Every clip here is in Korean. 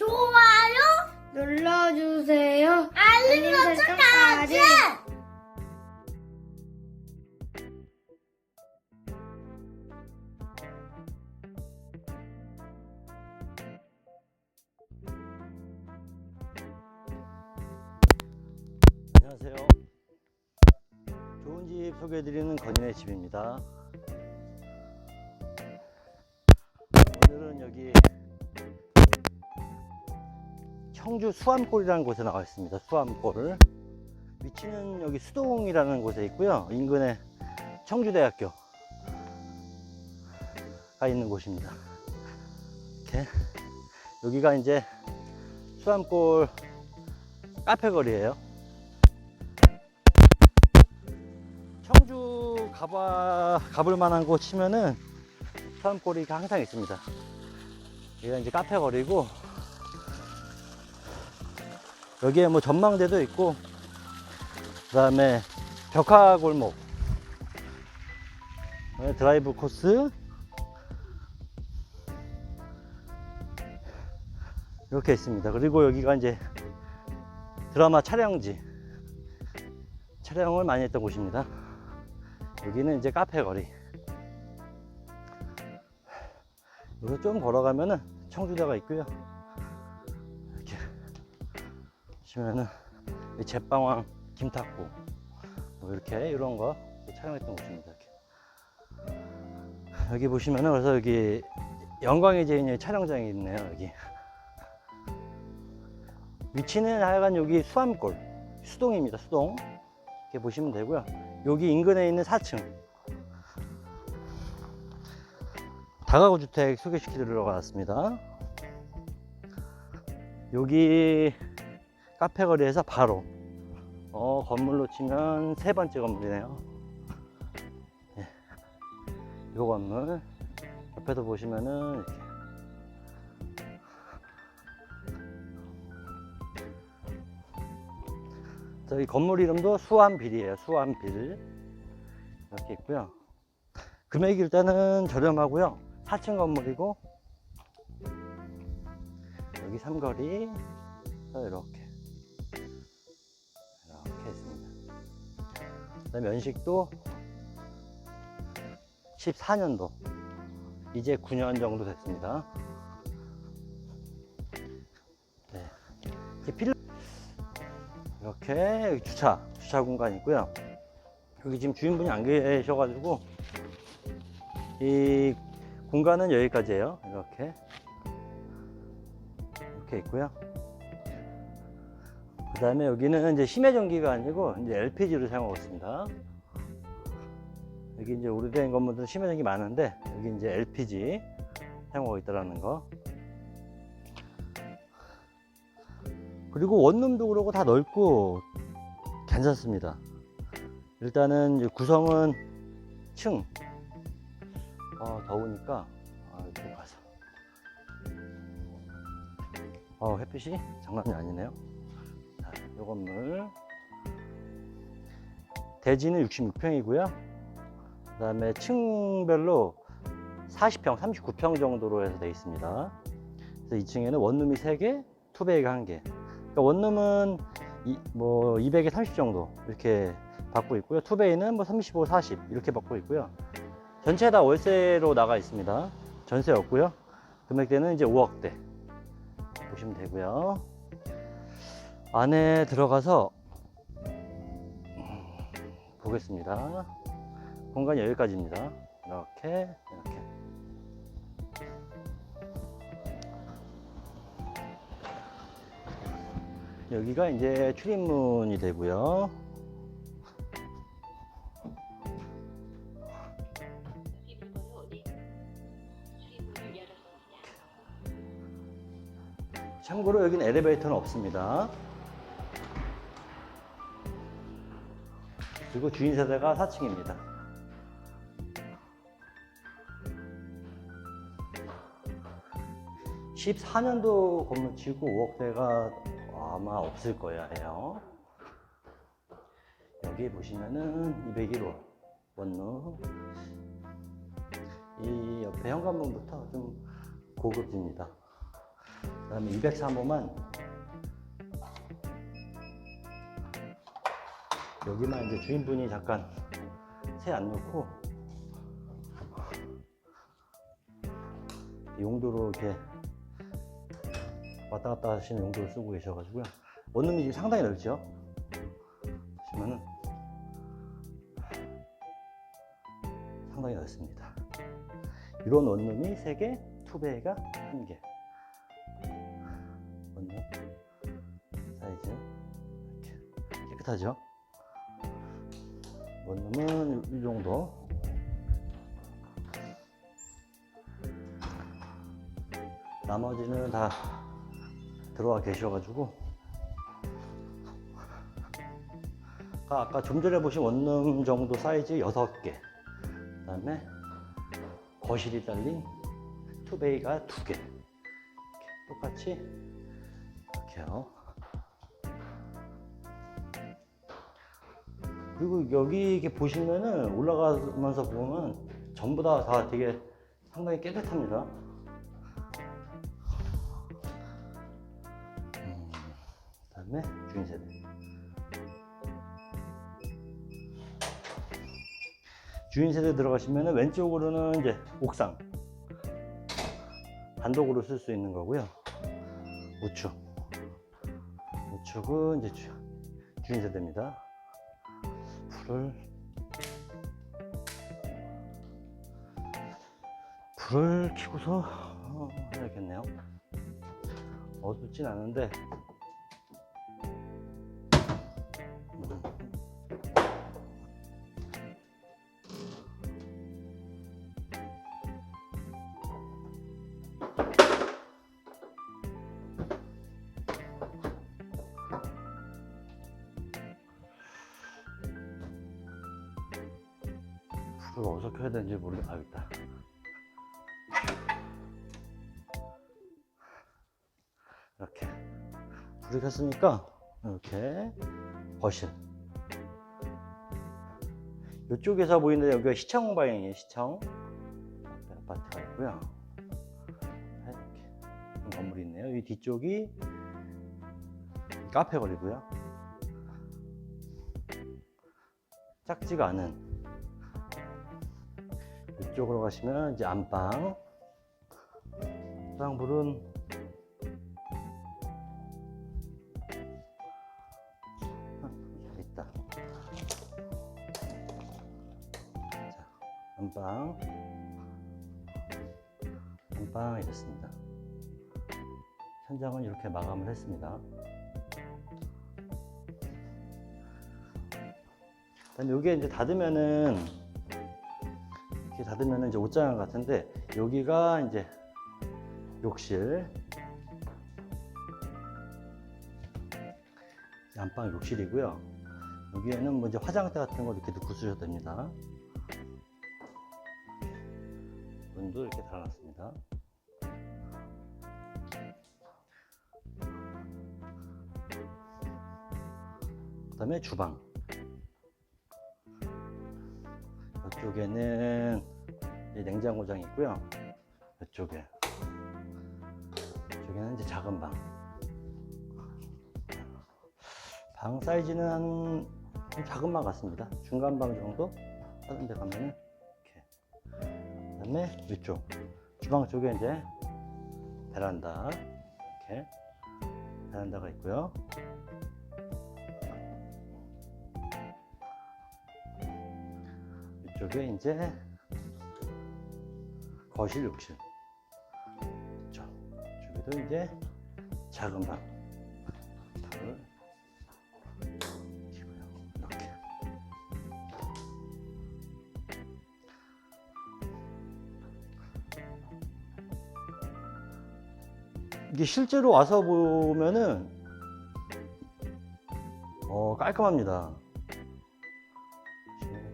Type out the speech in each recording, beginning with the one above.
좋아요, 눌러주세요. 알림 설정까지. 안녕하세요. 좋은 집 소개해드리는 건인의 집입니다. 오늘은 여기 청주 수암골이라는 곳에 나와 있습니다. 수암골. 위치는 여기 수동이라는 곳에 있고요. 인근에 청주대학교가 있는 곳입니다. 이렇게 여기가 이제 수암골 카페 거리예요. 청주 가봐, 가볼 만한 곳 치면은 수암골이가 항상 있습니다. 여기가 이제 카페 거리고, 여기에 뭐 전망대도 있고, 그 다음에 벽화 골목, 네, 드라이브 코스, 이렇게 있습니다. 그리고 여기가 이제 드라마 촬영지, 촬영을 많이 했던 곳입니다. 여기는 이제 카페 거리. 여기 좀 걸어가면은 청주대가 있고요. 보시면은 이 제빵왕 김탁구 뭐 이렇게 이런 거 촬영했던 곳입니다. 이렇게. 여기 보시면은 그래서 여기 영광의 제인의 촬영장이 있네요. 여기 위치는 하여간 여기 수암골 수동입니다. 수동 이렇게 보시면 되고요. 여기 인근에 있는 4층 다가구 주택 소개시키도록 하겠습니다. 여기 카페 거리에서 바로 어, 건물로 치면 세 번째 건물이네요. 네. 이 건물 옆에도 보시면은 이렇게 저희 건물 이름도 수암빌이에요. 수암빌 이렇게 있고요. 금액이 일단은 저렴하고요. 4층 건물이고 여기 삼거리 이렇게 이렇게 그다음에 연식도 14년도 이제 9년 정도 됐습니다. 네. 이렇게 주차 주차 공간 있고요. 여기 지금 주인분이 안 계셔가지고 이 공간은 여기까지예요. 이렇게 이렇게 있고요. 그 다음에 여기는 이제 심해 전기가 아니고 이제 LPG로 사용하고 있습니다. 여기 이제 오래된 건물들 심해 전기 많은데 여기 이제 LPG 사용하고 있다라는 거. 그리고 원룸도 그러고 다 넓고 괜찮습니다. 일단은 구성은 층. 어, 더우니까 아, 이렇게 가서. 어, 햇빛이 장난이 아니네요. 자, 요 건물. 대지는 66평이고요. 그 다음에 층별로 40평, 39평 정도로 해서 되어 있습니다. 그래서 2층에는 원룸이 3개, 투베이가 1개. 그러니까 원룸은 이, 뭐 200에 30 정도 이렇게 받고 있고요. 투베이는 뭐 35, 40 이렇게 받고 있고요. 전체 다 월세로 나가 있습니다. 전세 없고요. 금액대는 이제 5억대 보시면 되고요. 안에 들어가서 보겠습니다. 공간이 여기까지입니다. 이렇게 이렇게. 여기가 이제 출입문이 되고요. 참고로 여기는 엘리베이터는 없습니다. 그리고 주인 세대가 4층입니다. (14년도) 건물 치고 5억대가 아마 없을 거예요. 여기 보시면은 201호 원룸 이 옆에 현관문부터 좀 고급집니다. 그 다음에 203호만 여기만 이제 주인분이 잠깐 새안 넣고 용도로 이렇게 왔다 갔다 하시는 용도로 쓰고 계셔가지고요. 원룸이 지금 상당히 넓죠? 보시면은 상당히 넓습니다. 이런 원룸이 3개, 투베이가 1개. 원룸 사이즈 이렇게 깨끗하죠? 원룸은 이 정도. 나머지는 다 들어와 계셔가지고. 아까, 아까 좀 전에 보신 원룸 정도 사이즈 6개. 그 다음에 거실이 달린 투베이가 2개. 이렇게 똑같이 이렇게요 그리고 여기 이렇게 보시면은 올라가면서 보면 전부 다, 다 되게 상당히 깨끗합니다 음, 그다음에 주인 세대. 주인 세대 들어가시면 왼쪽으로는 이제 옥상 단독으로 쓸 수 있는 거고요. 우측 우측은 이제 주, 주인 세대입니다. 불을 불을 켜고서 어, 해야겠네요. 어둡진 않은데 불을 어디서 켜야 되는지 모르겠 아 있다. 이렇게. 불이 켰으니까 이렇게 거실. 이쪽에서 보이는 여기가 시청 방향이에요 시청. 아파트가 있고요. 이렇게. 건물이 있네요. 이 뒤쪽이 카페 거리고요. 작지가 않은 이쪽으로 가시면 이제 안방 안방불은 여기 있다. 자, 안방. 안방이 됐습니다. 현장은 이렇게 마감을 했습니다. 그다음에 여기에 이제 닫으면은 이렇게 닫으면은 이제 옷장 같은데 여기가 이제 욕실 안방 욕실이고요. 여기에는 뭐 이제 화장대 같은 거 이렇게 넣고 쓰셔도 됩니다. 문도 이렇게 달아놨습니다. 그 다음에 주방. 이쪽에는 냉장고장이 있고요. 이쪽에. 이쪽에는 이제 작은 방. 방 사이즈는 작은 방 같습니다. 중간 방 정도 하는 데 가면은 이렇게. 그 다음에 이쪽. 주방 쪽에 이제 베란다. 이렇게. 베란다가 있고요. 이쪽에 이제 거실 욕실. 저, 저기도 이제 작은 방. 방을 키고요. 이렇게. 이게 실제로 와서 보면은 어, 깔끔합니다.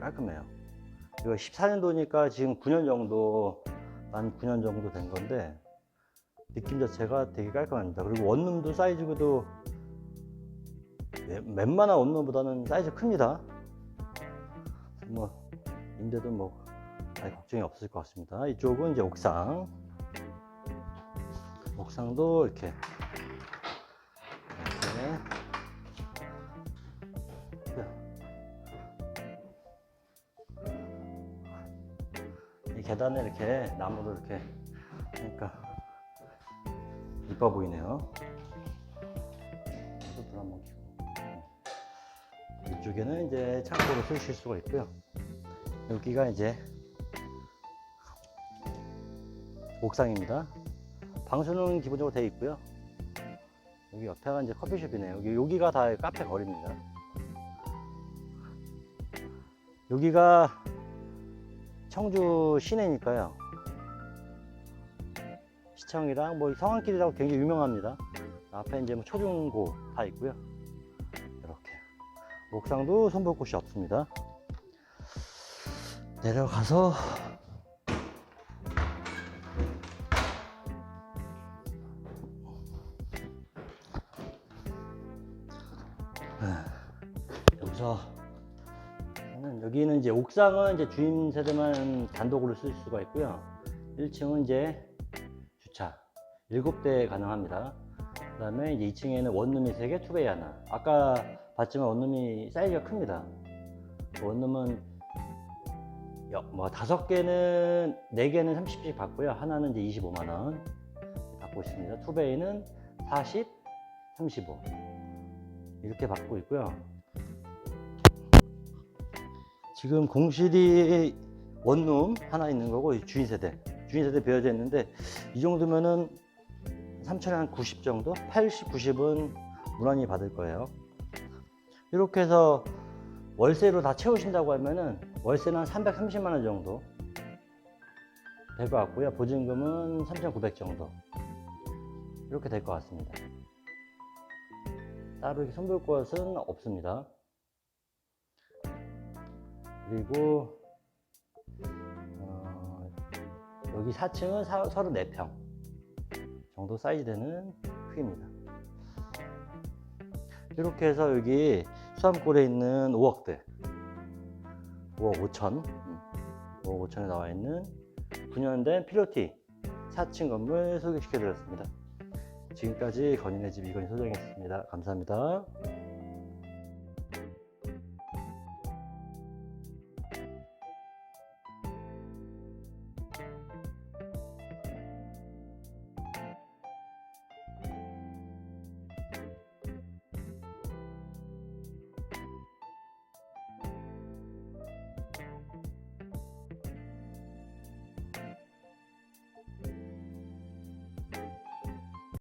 깔끔해요. 이거 14년도니까 지금 9년 정도, 만 9년 정도 된 건데, 느낌 자체가 되게 깔끔합니다. 그리고 원룸도 사이즈도 웬- 웬만한 원룸보다는 사이즈 큽니다. 뭐, 인데도 뭐, 걱정이 없을 것 같습니다. 이쪽은 이제 옥상. 옥상도 이렇게 계단에 이렇게 나무로 이렇게 그러니까 이뻐 보이네요. 불 한번 켜고 이쪽에는 이제 창고로 쓰실 수가 있고요. 여기가 이제 옥상입니다. 방수는 기본적으로 되어 있고요. 여기 옆에가 이제 커피숍이네요. 여기, 여기가 다 카페 거리입니다. 여기가 청주 시내니까요. 시청이랑 뭐 성안길이라고 굉장히 유명합니다. 앞에 이제 뭐 초중고 다 있고요. 이렇게 옥상도 손볼 곳이 없습니다. 내려가서 여기서 저는 여기는 이제 옥상은 이제 주인 세대만 단독으로 쓸 수가 있고요. 1층은 이제 주차 7대 가능합니다. 그 다음에 이제 2층에는 원룸이 3개, 투베이 하나. 아까 봤지만 원룸이 사이즈가 큽니다. 원룸은 여- 뭐 다섯 개는 네 개는 30씩 받고요. 하나는 이제 25만 원 받고 있습니다. 투베이는 40, 35 이렇게 받고 있고요. 지금 공실이 원룸 하나 있는 거고 주인 세대. 주인 세대 비어져 있는데 이 정도면은 3천에 한 90 정도? 80, 90은 무난히 받을 거예요. 이렇게 해서 월세로 다 채우신다고 하면은 월세는 한 330만 원 정도 될 것 같고요. 보증금은 3,900 정도 이렇게 될 것 같습니다. 따로 손볼 것은 없습니다 그리고 어, 여기 4층은 34평 정도 사이즈 되는 크기입니다. 이렇게 해서 여기 수암골에 있는 5억대 5억 5천 5억 5천에 나와 있는 9년 된 필로티 4층 건물 소개시켜 드렸습니다. 지금까지 건인의 집 이건희 소장이었습니다. 감사합니다.